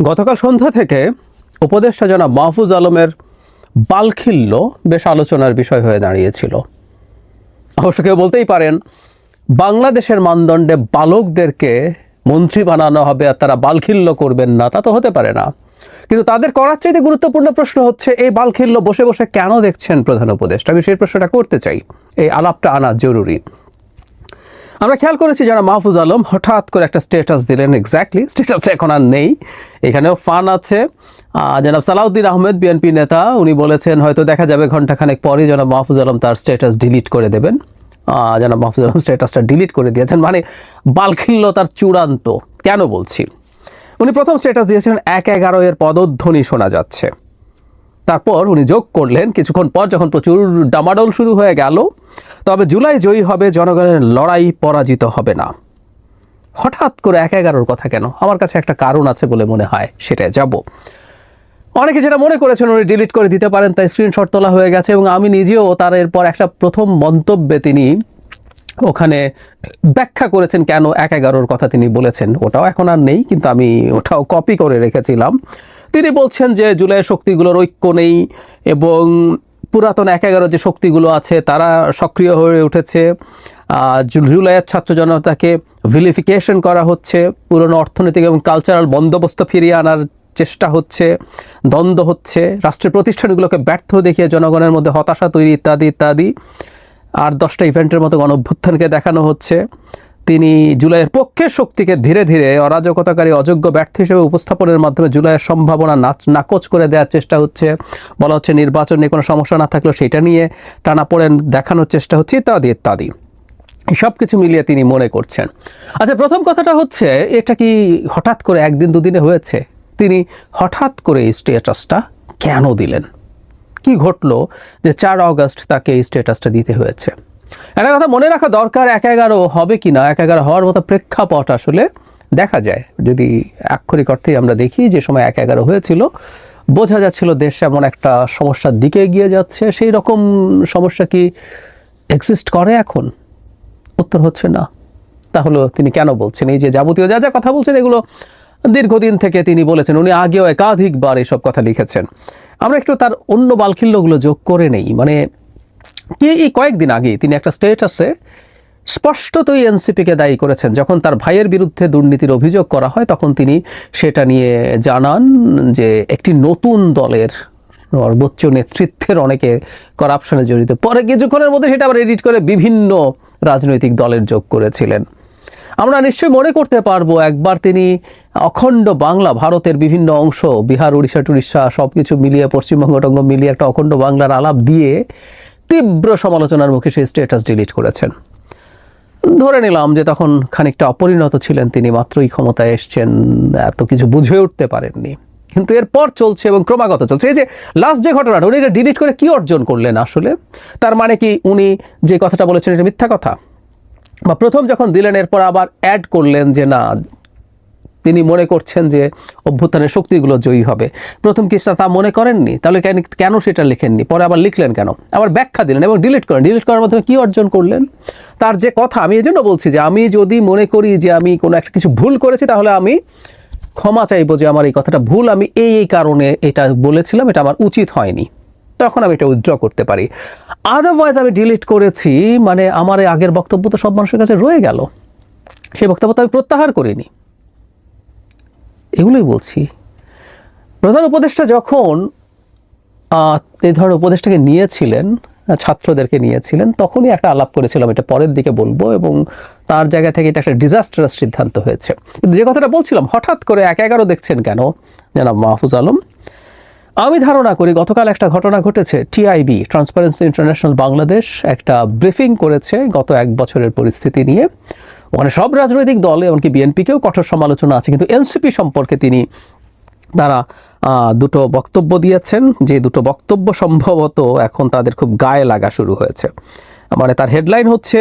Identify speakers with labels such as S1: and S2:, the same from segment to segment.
S1: গতকাল সন্ধ্যা থেকে উপদেষ্টা জনাব মাহফুজ আলমের বালখিল্য বেশ আলোচনার বিষয় হয়ে দাঁড়িয়েছিল। অবশ্য কেউ বলতেই পারেন, বাংলাদেশের মানদণ্ডে বালকদেরকে মন্ত্রী বানানো হবে আর তারা বালখিল্য করবেন না, তা তো হতে পারে না। কিন্তু তাদের করার চাইতে গুরুত্বপূর্ণ প্রশ্ন হচ্ছে, এই বালখিল্য বসে বসে কেন দেখছেন প্রধান উপদেষ্টা? আমি সেই প্রশ্নটা করতে চাই। এই আলাপটা আনা জরুরি। আমরা খেয়াল করেছি যারা মাহফুজ আলম হঠাৎ করে একটা স্ট্যাটাস দিলেন এক্স্যাক্টলি স্ট্যাটাস এখন আর নেই। এখানেও ফান আছে। জনাব সালাউদ্দিন আহমেদ বিএনপি নেতা, উনি বলেছেন, হয়তো দেখা যাবে ঘন্টাখানেক পরে জনাব মাহফুজ আলম তার স্ট্যাটাস ডিলিট করে দেবেন। জনাব মাহফুজ আলম স্ট্যাটাসটা ডিলিট করে দিয়েছেন মানে বালখিল্য তার চূড়ান্ত। কেন বলছি? উনি প্রথম স্ট্যাটাস দিয়েছিলেন, এক এগারো এর পদধ্বনি শোনা যাচ্ছে। তারপর উনি যোগ করলেন। কিছুক্ষণ পর যখন প্রচুর ডামাডোল শুরু হয়ে গেল, তবে জুলাই জয়ী হবে, জনগণের লড়াই পরাজিত হবে না। হঠাৎ করে এক এগারোর কথা কেন? আমার কাছে একটা কারণ আছে বলে মনে হয়, সেটাই যাব। অনেকে যেটা মনে করেছেন, উনি ডিলিট করে দিতে পারেন, তাই স্ক্রিনশট তোলা হয়ে গেছে এবং আমি নিজেও তার এরপর একটা প্রথম মন্তব্যে তিনি ওখানে ব্যাখ্যা করেছেন কেন এক এগারোর কথা তিনি বলেছেন। ওটাও এখন আর নেই, কিন্তু আমি ওটাও কপি করে রেখেছিলাম। তিনি বলছেন যে জুলাইয়ের শক্তিগুলোর ঐক্য নেই এবং পুরাতন এক এগারো যে শক্তিগুলো আছে, তারা সক্রিয় হয়ে উঠেছে। জুলাইয়ের ছাত্র জনতাকে ভিলিফিকেশন করা হচ্ছে। পুরনো অর্থনৈতিক এবং কালচারাল বন্দোবস্ত ফিরিয়ে আনার চেষ্টা হচ্ছে, দ্বন্দ্ব হচ্ছে। রাষ্ট্রের প্রতিষ্ঠানগুলোকে ব্যর্থ দেখিয়ে জনগণের মধ্যে হতাশা তৈরি ইত্যাদি ইত্যাদি। আর দশটা ইভেন্টের মতো গণ অভ্যুত্থানকে দেখানো হচ্ছে। তিনি জুলাইয়ের পক্ষে শক্তিকে ধীরে ধীরে অরাজকতাকারী অযোগ্য ব্যর্থ হিসেবে উপস্থাপনের মাধ্যমে জুলাইয়ের সম্ভাবনা নাচ নাকচ করে দেওয়ার চেষ্টা হচ্ছে। বলা হচ্ছে নির্বাচন নিয়ে কোনো সমস্যা না থাকলেও সেটা নিয়ে টানাপোড়েন দেখানোর চেষ্টা হচ্ছে ইত্যাদি ইত্যাদি। সব কিছু মিলিয়ে তিনি মনে করছেন। আচ্ছা প্রথম কথাটা হচ্ছে, এটা কি হঠাৎ করে একদিন দুদিনে হয়েছে? তিনি হঠাৎ করে এই স্টেটাসটা কেন দিলেন? কি ঘটলো যে চার অগস্ট তাকে এই স্ট্যাটাসটা দিতে হয়েছে? একটা কথা মনে রাখা দরকার, এক এগারো হবে কি না এক এগারো হওয়ার মতো প্রেক্ষাপট আসলে দেখা যায়। যদি আক্ষরিক অর্থেই আমরা দেখি, যে সময় এক এগারো হয়েছিল, বোঝা যাচ্ছিল দেশ এমন একটা সমস্যার দিকে এগিয়ে যাচ্ছে। সেই রকম সমস্যা কি এক্সিস্ট করে এখন? উত্তর হচ্ছে না। তাহলে তিনি কেন বলছেন? এই যে যাবতীয় যা যা কথা বলছেন, এগুলো দীর্ঘদিন থেকে তিনি বলেছেন। উনি আগেও একাধিকবার এসব কথা লিখেছেন। আমরা একটু তার অন্য বালখিল্যগুলো যোগ করে নেই। মানে এই কয়েকদিন আগে তিনি একটা স্টেটাসে স্পষ্টতই এনসিপিকে দায়ী করেছেন। যখন তার ভাইয়ের বিরুদ্ধে দুর্নীতির অভিযোগ করা হয়, তখন তিনি সেটা নিয়ে জানান যে একটি নতুন দলের সর্বোচ্চ নেতৃত্বের অনেকে করাপশনে জড়িত। পরে কিছুক্ষণের মধ্যে সেটা আবার এডিট করে বিভিন্ন রাজনৈতিক দলের যোগ করেছিলেন। আমরা নিশ্চয়ই মনে করতে পারব, একবার তিনি অখণ্ড বাংলা, ভারতের বিভিন্ন অংশ, বিহার উড়িষ্যা টুড়িষ্যা সব কিছু মিলিয়ে, পশ্চিমবঙ্গ টঙ্গ মিলিয়ে একটা অখণ্ড বাংলার আলাপ দিয়ে তীব্র সমালোচনার মুখে সেই স্ট্যাটাস ডিলিট করেছেন। ধরে নিলাম যে তখন খানিকটা অপরিণত ছিলেন তিনি, মাত্রই ক্ষমতায় এসছেন, এত কিছু বুঝে উঠতে পারেননি। কিন্তু এরপর চলছে এবং ক্রমাগত চলছে। এই যে লাস্ট যে ঘটনাটা, উনি এটা ডিলিট করে কি অর্জন করলেন আসলে? তার মানে কি উনি যে কথাটা বলেছেন এটা মিথ্যা কথা? বা প্রথম যখন দিলেন, এরপর আবার অ্যাড করলেন যে না তিনি মনে করছেন যে অভ্যুত্থানের শক্তিগুলো জয়ী হবে। প্রথম কিসটা তা মনে করেননি, তাহলে কেন কেন সেটা লিখেননি? পরে আবার লিখলেন কেন? আবার ব্যাখ্যা দিলেন এবং ডিলিট করেন। ডিলিট করার মাধ্যমে কী অর্জন করলেন? তার যে কথা, আমি এই জন্য বলছি যে আমি যদি মনে করি যে আমি কোনো একটা কিছু ভুল করেছি, তাহলে আমি ক্ষমা চাইব যে আমার এই কথাটা ভুল, আমি এই এই কারণে এটা বলেছিলাম, এটা আমার উচিত হয়নি। তখন আমি এটা উইথড্র করতে পারি। আদারওয়াইজ আমি ডিলিট করেছি মানে আমার আগের বক্তব্য তো সব মানুষের কাছে রয়ে গেল। সেই বক্তব্য তো আমি প্রত্যাহার করিনি। এগুলোই বলছি। প্রধান উপদেষ্টা যখন এই ধরনের উপদেষ্টাকে নিয়েছিলেন, ছাত্রদেরকে নিয়েছিলেন, তখনই একটা আলাপ করেছিলাম, এটা পরের দিকে বলব এবং তার জায়গা থেকে এটা একটা ডিজাস্টারাস সিদ্ধান্ত হয়েছে। কিন্তু যে কথাটা বলছিলাম, হঠাৎ করে এক এগারো দেখছেন কেন? জানাব মাহফুজ আলম। আমি ধারণা করি গতকাল একটা ঘটনা ঘটেছে টিআইবি ট্রান্সপারেন্সি ইন্টারন্যাশনাল বাংলাদেশ একটা ব্রিফিং করেছে গত এক বছরের পরিস্থিতি নিয়ে। ওখানে সব রাজনৈতিক দল, এমনকি বিএনপিকেও কঠোর সমালোচনা আছে, কিন্তু এনসিপি সম্পর্কে তিনি তারা দুটো বক্তব্য দিয়েছেন, যে দুটো বক্তব্য সম্ভবত এখন তাদের খুব গায়ে লাগা শুরু হয়েছে। মানে তার হেডলাইন হচ্ছে,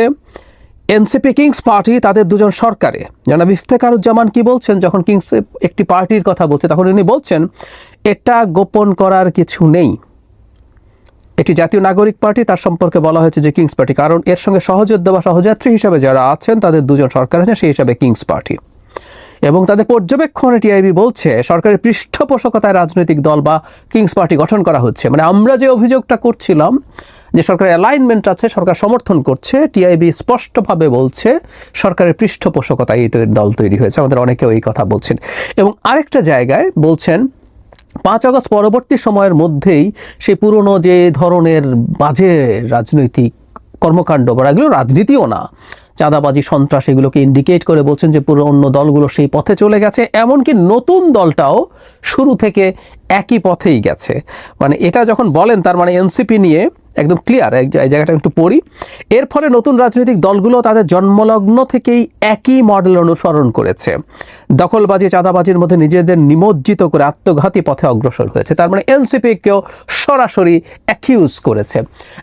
S1: এনসিপি কিংস পার্টি তাদের দুজন সরকারে। জনাব ইফতেকারুজ্জামান কি বলছেন? যখন কিংস একটি পার্টির কথা বলছে, তখন উনি বলছেন, এটা গোপন করার কিছু নেই। এটি জাতীয় নাগরিক পার্টি, তার সম্পর্কে বলা হয়েছে যে কিংস পার্টি কারণ এর সঙ্গে সহযোদ্ধা বা সহযাত্রী হিসাবে যারা আছেন, তাদের দুজন সরকার আছেন সেই হিসাবে কিংস পার্টি এবং তাদের পর্যবেক্ষণে টিআইবি বলছে, সরকারের পৃষ্ঠপোষকতায় রাজনৈতিক দল বা কিংস পার্টি গঠন করা হচ্ছে। মানে আমরা যে অভিযোগটা করছিলাম, যে সরকারের অ্যালাইনমেন্ট আছে, সরকার সমর্থন করছে টিআইবি স্পষ্টভাবে বলছে সরকারের পৃষ্ঠপোষকতায় এই দল তৈরি হয়েছে। আমাদের অনেকেও এই কথা বলছেন। এবং আরেকটা জায়গায় বলছেন পাঁচ আগস্ট পরবর্তী সময়ের মধ্যেই সে পুরনো যে ধরনের বাজে রাজনৈতিক কর্মকাণ্ড বা এগুলো রাজনীতিও না, চাঁদাবাজি, সন্ত্রাস এগুলোকে ইন্ডিকেট করে বলছেন যে পুরো অন্য দলগুলো সেই পথে চলে গেছে, এমনকি নতুন দলটাও শুরু থেকে একই পথেই গেছে। মানে এটা যখন বলেন তার মানে এনসিপি নিয়ে একদম ক্লিয়ার এই জায়গাটা একটু পড়ি। এর ফলে নতুন রাজনৈতিক দলগুলো তাদের জন্মলগ্ন থেকেই একই মডেল অনুসরণ করেছে। দখলবাজি, চাঁদাবাজির মধ্যে নিজেদের নিমজ্জিত করে আত্মঘাতী পথে অগ্রসর হয়েছে। তার মানে এনসিপিকেও সরাসরি অ্যাকিউজ করেছে।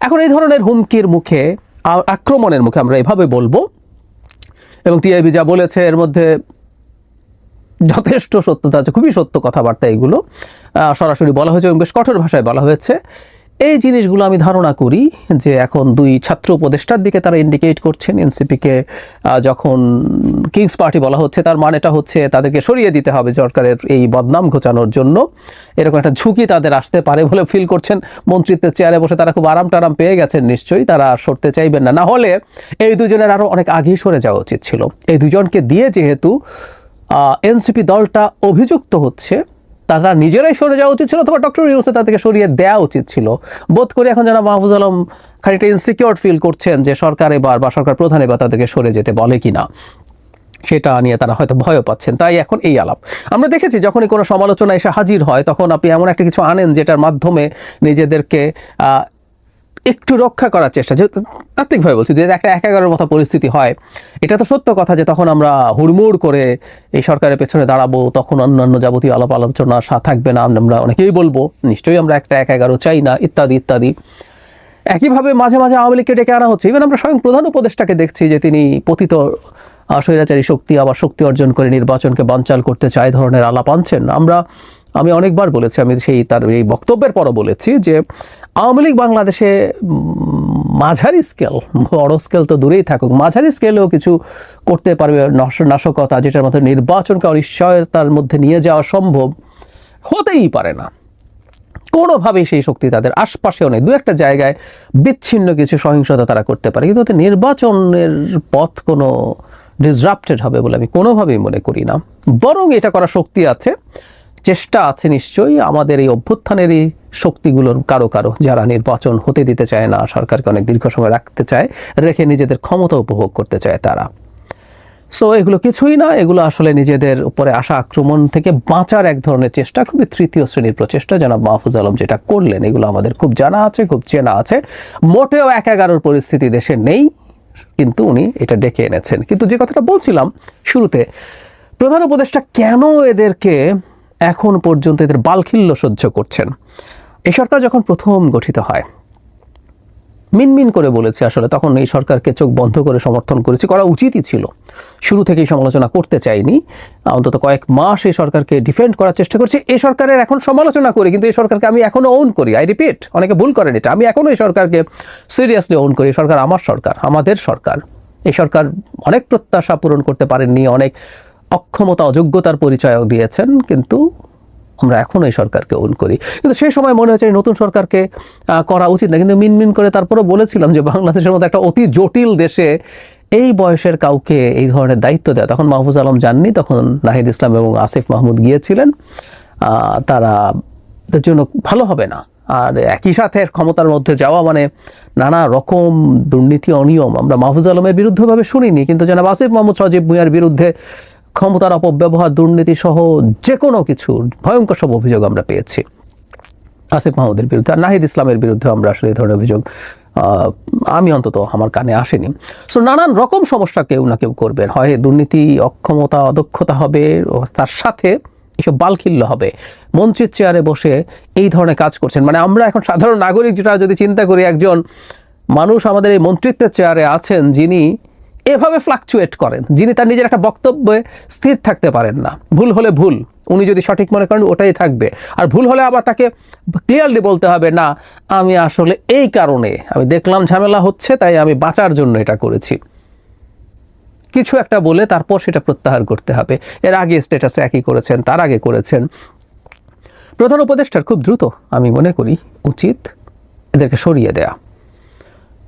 S1: এখন এই ধরনের হুমকির মুখে আক্রমণের মুখে আমরা এভাবে বলব। এবং টিআইবি যা বলেছে, এর মধ্যে যথেষ্ট সত্যতা আছে, খুবই সত্য কথাবার্তা এগুলো। সরাসরি বলা হয়েছে এবং বেশ কঠোর ভাষায় বলা হয়েছে। এই জিনিসগুলো আমি ধারণা করি যে এখন দুই ছাত্র উপদেষ্টার দিকে তারা ইন্ডিকেট করছেন। এনসিপিকে যখন কিংস পার্টি বলা হচ্ছে, তার মানেটা হচ্ছে তাদেরকে সরিয়ে দিতে হবে সরকারের এই বদনাম ঘোচানোর জন্য। এরকম একটা ঝুঁকি তাদের আসতে পারে বলে ফিল করছেন। মন্ত্রিত্বের চেয়ারে বসে তারা খুব আরাম টারাম পেয়ে গেছেন নিশ্চয়ই, তারা সরতে চাইবেন না। না হলে এই দুজনের আরও অনেক আগেই সরে যাওয়া উচিত ছিল। এই দুজনকে দিয়ে যেহেতু এনসিপি দলটা অভিযুক্ত হচ্ছে তারা নিজেরাই সরে যাওয়া উচিত ছিল অথবা ডক্টর ইউসে তাদেরকে সরিয়ে দেওয়া উচিত ছিল। বোধ করি এখন যারা মাহফুজ আলম খানিকটা ইনসিকিউর ফিল করছেন যে সরকার এবার বা সরকার প্রধান এবার তাদেরকে সরে যেতে বলে কি না সেটা নিয়ে তারা হয়তো ভয়ও পাচ্ছেন। তাই এখন এই আলাপ। আমরা দেখেছি যখনই কোনো সমালোচনা এসে হাজির হয়, তখন আপনি এমন একটা কিছু আনেন যেটার মাধ্যমে নিজেদেরকে একটু রক্ষা করার চেষ্টা। যে তাত্ত্বিকভাবে বলছি যে একটা এক এগারোর মতো পরিস্থিতি হয়। এটা তো সত্য কথা যে তখন আমরা হুড়মুড় করে এই সরকারের পেছনে দাঁড়াবো, তখন অন্যান্য যাবতীয় আলাপ আলোচনা সা- থাকবে না, আমরা অনেকেই বলব, নিশ্চয়ই আমরা একটা এক এগারো চাই না, ইত্যাদি ইত্যাদি। একইভাবে মাঝে মাঝে আওয়ামী লীগকে ডেকে আনা হচ্ছে। ইভেন আমরা স্বয়ং প্রধান উপদেষ্টাকে দেখছি যে তিনি পতিত স্বৈরাচারী শক্তি, আবার শক্তি অর্জন করে নির্বাচনকে বানচাল করতে চায় ধরনের আলাপ আনছেন। আমরা আমি অনেকবার বলেছি, আমি সেই তার এই বক্তব্যের পরও বলেছি যে আওয়ামী লীগ বাংলাদেশে মাঝারি স্কেল বড় স্কেল তো দূরেই থাকুক, মাঝারি স্কেলেও কিছু করতে পারবে, নশ- নাশকতা যেটার মধ্যে নির্বাচনকে অনিশ্চয়তার মধ্যে নিয়ে যাওয়া সম্ভব হতেই পারে না। কোনোভাবেই সেই শক্তি তাদের আশপাশেও নেই। দু একটা জায়গায় বিচ্ছিন্ন কিছু সহিংসতা তারা করতে পারে, কিন্তু নির্বাচনের পথ কোনো ডিসরাপ্টেড হবে বলে আমি কোনোভাবেই মনে করি না। বরং এটা করার শক্তি আছে। চেষ্টা আছে নিশ্চয়ই, আমাদের এই অভ্যুত্থানেরই শক্তিগুলোর কারও কারও যারা নির্বাচন হতে দিতে চায় না, সরকারকে অনেক দীর্ঘ সময় রাখতে চায়, রেখে নিজেদের ক্ষমতা উপভোগ করতে চায় তারা। সো এগুলো কিছুই না, এগুলো আসলে নিজেদের উপরে আসা আক্রমণ থেকে বাঁচার এক ধরনের চেষ্টা, খুবই তৃতীয় শ্রেণির প্রচেষ্টা, জনাব মাহফুজ আলম যেটা করলেন, এগুলো আমাদের খুব জানা আছে, খুব চেনা আছে। মোটেও এক এগারোর পরিস্থিতি দেশে নেই, কিন্তু উনি এটা ডেকে এনেছেন। কিন্তু যে কথাটা বলছিলাম শুরুতে, প্রধান উপদেষ্টা কেন এদেরকে এখন পর্যন্ত এদের বালখিল্য সহ্য করছেন। এই সরকার যখন প্রথম গঠিত হয়, মিনমিন করে বলেছে আসলে, তখন এই সরকারকে চোখ বন্ধ করে সমর্থন করেছি, করা উচিতই ছিল। শুরু থেকেই সমালোচনা করতে চাইনি। অন্তত কয়েক মাস এই সরকারকে ডিফেন্ড করার চেষ্টা করছি। এই সরকারের এখন সমালোচনা করি, কিন্তু এই সরকারকে আমি এখনও ওন করি। আই রিপিট অনেকে ভুল করেন এটা। আমি এখনও এই সরকারকে সিরিয়াসলি ওন করি। সরকার আমার সরকার, আমাদের সরকার। এই সরকার অনেক প্রত্যাশা পূরণ করতে পারেননি, অনেক অক্ষমতা, অযোগ্যতার পরিচয়ও দিয়েছেন, কিন্তু আমরা এখন এই সরকারকে ওন করি। কিন্তু সেই সময় মনে হয়েছে নতুন সরকারকে করা উচিত না। কিন্তু মিনমিন করে তারপরেও বলেছিলাম যে বাংলাদেশের মতো একটা অতি জটিল দেশে এই বয়সের কাউকে এই ধরনের দায়িত্ব দেয় তখন মাহফুজ আলম যাননি, তখন নাহিদ ইসলাম এবং আসিফ মাহমুদ গিয়েছিলেন। তারা জন্য ভালো হবে না। আর একই সাথে ক্ষমতার মধ্যে যাওয়া মানে নানা রকম দুর্নীতি, অনিয়ম আমরা মাহফুজ আলমের বিরুদ্ধভাবে শুনিনি। কিন্তু জনাব আসিফ মাহমুদ সজীব ভুঁইয়ার বিরুদ্ধে ক্ষমতার অপব্যবহার, দুর্নীতি সহ যে কোনো কিছুর ভয়ঙ্কর সব অভিযোগ আমরা পেয়েছি। আসিফ মাহমুদের বিরুদ্ধে আর নাহিদ ইসলামের বিরুদ্ধে আমরা আসলে এই ধরনের অভিযোগ আমি অন্তত আমার কানে আসেনি। সো নানান রকম সমস্যা কেউ না কেউ করবেন হয় দুর্নীতি, অক্ষমতা, অদক্ষতা হবে তার সাথে এসব বালখিল্য হবে। মন্ত্রীর চেয়ারে বসে এই ধরনের কাজ করছেন। মানে আমরা এখন সাধারণ নাগরিক, যেটা যদি চিন্তা করি একজন মানুষ আমাদের এই মন্ত্রিত্বের চেয়ারে আছেন, যিনি এভাবে ফ্লাকচুয়েট করেন, যিনি তার নিজের একটা বক্তব্যে স্থির থাকতে পারেন না। ভুল হলে ভুল, উনি যদি সঠিক মনে করেন ওটাই থাকবে। আর ভুল হলে আবার তাকে ক্লিয়ারলি বলতে হবে, না, আমি আসলে এই কারণে, আমি দেখলাম ঝামেলা হচ্ছে, তাই আমি বাঁচার জন্য এটা করেছি। কিছু একটা বলে তারপর সেটা প্রত্যাহার করতে হবে। এর আগে স্ট্যাটাসে একই করেছেন, তার আগে করেছেন। প্রধান উপদেষ্টার খুব দ্রুত, আমি মনে করি, উচিত এদেরকে সরিয়ে দেয়া।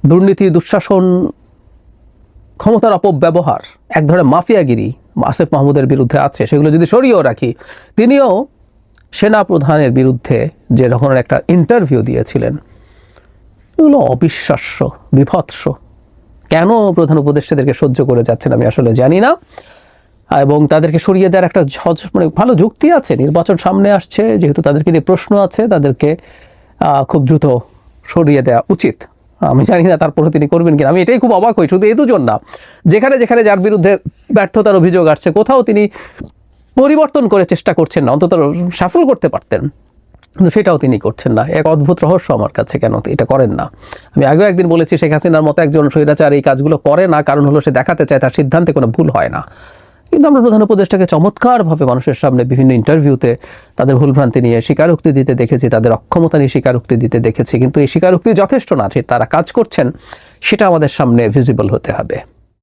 S1: দুর্নীতি, দুঃশাসন ক্ষমতার অপব্যবহার, এক ধরনের মাফিয়াগিরি আসিফ মাহমুদের বিরুদ্ধে আছে, সেগুলো যদি সরিয়েও রাখি, তিনিও সেনা প্রধানের বিরুদ্ধে যে ধরনের একটা ইন্টারভিউ দিয়েছিলেন এগুলো অবিশ্বাস্য, বিভৎস। কেন প্রধান উপদেষ্টাদেরকে সহ্য করে যাচ্ছেন আমি আসলে জানি না। এবং তাদেরকে সরিয়ে দেওয়ার একটা মানে ভালো যুক্তি আছে, নির্বাচন সামনে আসছে, যেহেতু তাদেরকে নিয়ে প্রশ্ন আছে, তাদেরকে খুব দ্রুত সরিয়ে দেওয়া উচিত। আমি জানি না তারপরে তিনি করবেন কিনা। আমি এটাই খুব অবাক হই, শুধু এই দুজন না। যেখানে যেখানে যার বিরুদ্ধে ব্যর্থতার অভিযোগ আসছে, কোথাও তিনি পরিবর্তন করে চেষ্টা করছেন না, অন্তত সাফল করতে পারতেন। কিন্তু সেটাও তিনি করছেন না। এক অদ্ভুত রহস্য আমার কাছে কেন এটা করেন না। আমি আগেও একদিন বলেছি, শেখ হাসিনার মতো একজন স্বৈরাচার এই কাজগুলো করে না, কারণ হলো সে দেখাতে চায় তার সিদ্ধান্তে কোনো ভুল হয় না। কিন্তু আমরা প্রধান উপদেষ্টাকে চমৎকারভাবে মানুষের সামনে বিভিন্ন ইন্টারভিউতে তাদের ভুলভ্রান্তি নিয়ে স্বীকারোক্তি দিতে দেখেছি, তাদের অক্ষমতা নিয়ে স্বীকারোক্তি দিতে দেখেছি, কিন্তু এই স্বীকারোক্তি যথেষ্ট না তারা কাজ করছেন, সেটা আমাদের সামনে ভিজিবল হতে হবে।